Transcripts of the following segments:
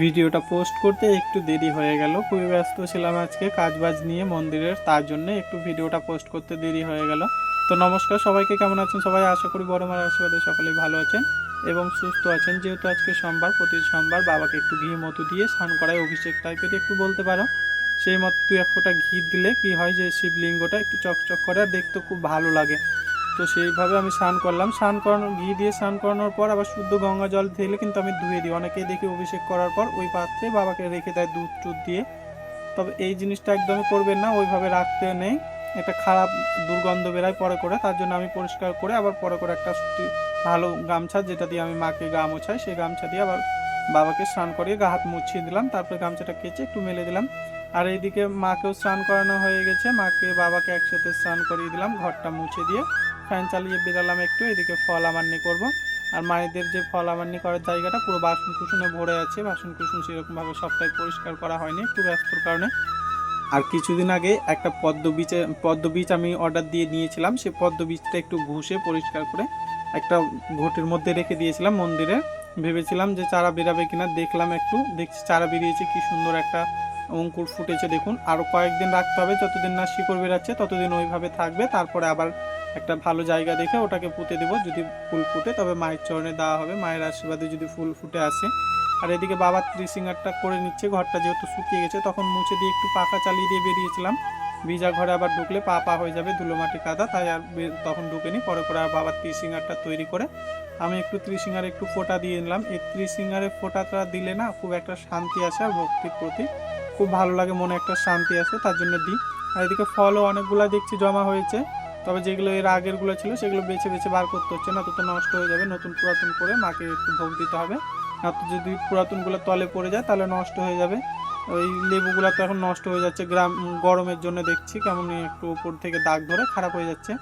ভিডিওটা পোস্ট করতে একটু দেরি হয়ে গেল। খুবই ব্যস্ত ছিলাম আজকে কাজবাজ নিয়ে মন্দিরের, তার জন্য একটু ভিডিওটা পোস্ট করতে দেরি হয়ে গেল। তো নমস্কার, সবাইকে কেমন আছেন? সবাই আশা করি বড় মার আশীর্বাদে সকলেই ভালো আছেন এবং সুস্থ আছেন। যেহেতু আজকে সোমবার প্রতি সোমবার বাবাকে একটু ঘি মতো দিয়ে স্নান করায়, অভিষেক টাইপের একটু বলতে পারো। সেই মতো দু এক ফোঁটা ঘি দিলে কি হয় যে শিবলিঙ্গটা একটু চকচক করে আর দেখতে খুব ভালো লাগে। তো সেইভাবে আমি স্নান করলাম। স্নান করানো, ঘি দিয়ে স্নান করানোর পর আবার শুদ্ধ গঙ্গা জল ঢেলে কিন্তু আমি ধুয়ে দিই। অনেকেই দেখি অভিষেক করার পর ওই পাত্রে বাবাকে রেখে দেয় দুধ টুধ দিয়ে। তবে এই জিনিসটা একদমই করবেন না, ওইভাবে রাখতে নেই। এটা খারাপ দুর্গন্ধ বেরায় পরে করে, তার জন্য আমি পরিষ্কার করে আবার পরে করে একটা ভালো গামছা যেটা দিয়ে আমি মাকে গা মোছাই, সেই গামছা দিয়ে আবার বাবাকে স্নান করিয়ে গা হাত মুছিয়ে দিলাম। তারপরে গামছাটা কেচে একটু মেলে দিলাম। আর এইদিকে মাকেও স্নান করানো হয়ে গেছে। মাকে বাবাকে একসাথে স্নান করিয়ে দিলাম, ঘরটা মুছে দিয়ে। ফ্যান চালিয়ে বেরালাম একটু, এদিকে ফল আমান্নি করব। আর মায়েদের যে ফল আমান্নি করার জায়গাটা, পুরো বাসন কুসুনে ভরে আছে। বাসন কুসুন সেরকমভাবে সবটাই পরিষ্কার করা হয়নি একটু ব্যস্তর কারণে। আর কিছুদিন আগে একটা পদ্ম বীজে, পদ্ম বীজ আমি অর্ডার দিয়ে নিয়েছিলাম। সেই পদ্ম বীজটা একটু ঘুষে পরিষ্কার করে একটা ঘটির মধ্যে রেখে দিয়েছিলাম মন্দিরে। ভেবেছিলাম যে চারা বেরাবে কিনা, দেখলাম একটু। দেখছি চারা বেরিয়েছে, কি সুন্দর একটা অঙ্কুর ফুটেছে। দেখুন আরও কয়েকদিন রাখতে হবে, যতদিন না শিকড় বেরাচ্ছে, ততদিন ওইভাবে থাকবে। তারপরে আবার একটা ভালো জায়গা দেখে ওটাকে পুঁতে দেবো যদি ফুল ফুটে। তবে মায়ের চরণে দেওয়া হবে, মায়ের আশীর্বাদে যদি ফুল ফুটে আসে। আর এদিকে বাবার ত্রিসিঙ্গারটা করে নিচ্ছে, ঘরটা যেহেতু শুকিয়ে গেছে, তখন মুছে দিয়ে একটু পাখা চালিয়ে দিয়ে বেরিয়েছিলাম। ভিজা ঘরে আবার ঢুকলে পা পা হয়ে যাবে, ধুলো মাটি কাদা, তাই আর তখন ঢুকেনি। পরে পরে আর বাবার ত্রিসিঙ্গারটা তৈরি করে আমি একটু ত্রিসিঙ্গারে একটু ফোঁটা দিয়ে নিলাম। এই ত্রিসিঙ্গারে ফোঁটাটা দিলে না খুব একটা শান্তি আসে আর ভক্তির প্রতি। খুব ভালো লাগে, মনে একটা শান্তি আসে, তার জন্য দিই। আর এদিকে ফলও অনেকগুলা দেখছি জমা হয়েছে। তবে যেগুলো এর আগেরগুলো ছিল, সেগুলো বেছে বেছে বার করতে হচ্ছে না, তো তো নষ্ট হয়ে যাবে। নতুন পুরাতন করে মাকে একটু ভোগ দিতে হবে। না তো যদি পুরাতনগুলো তলে পড়ে যায়, তাহলে নষ্ট হয়ে যাবে। ওই লেবুগুলো তো এখন নষ্ট হয়ে যাচ্ছে গ্রাম, গরমের জন্য দেখছি, কেমন একটু উপর থেকে দাগ ধরে খারাপ হয়ে যাচ্ছে।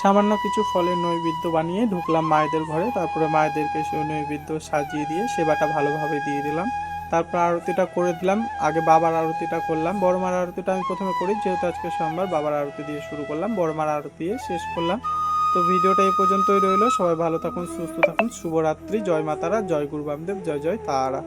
সামান্য কিছু ফলের নৈবেদ্য বানিয়ে ঢুকলাম মায়েদের ঘরে। তারপরে মায়েদেরকে সেই নৈবেদ্য সাজিয়ে দিয়ে সেবাটা ভালোভাবে দিয়ে দিলাম। তারপর আরতিটা করে দিলাম। আগে বাবার আরতিটা করলাম। বড় মার আরতিটা আমি প্রথমে করি, যেহেতু আজকে সোমবার, বাবার আরতি দিয়ে শুরু করলাম বড় মার আরতি দিয়ে শেষ করলাম। তো ভিডিওটা এই পর্যন্তই রইল। সবাই ভালো থাকুন, সুস্থ থাকুন, শুভরাত্রি। জয় মাতারা, জয় গুরু বামদেব, জয় জয় তারা।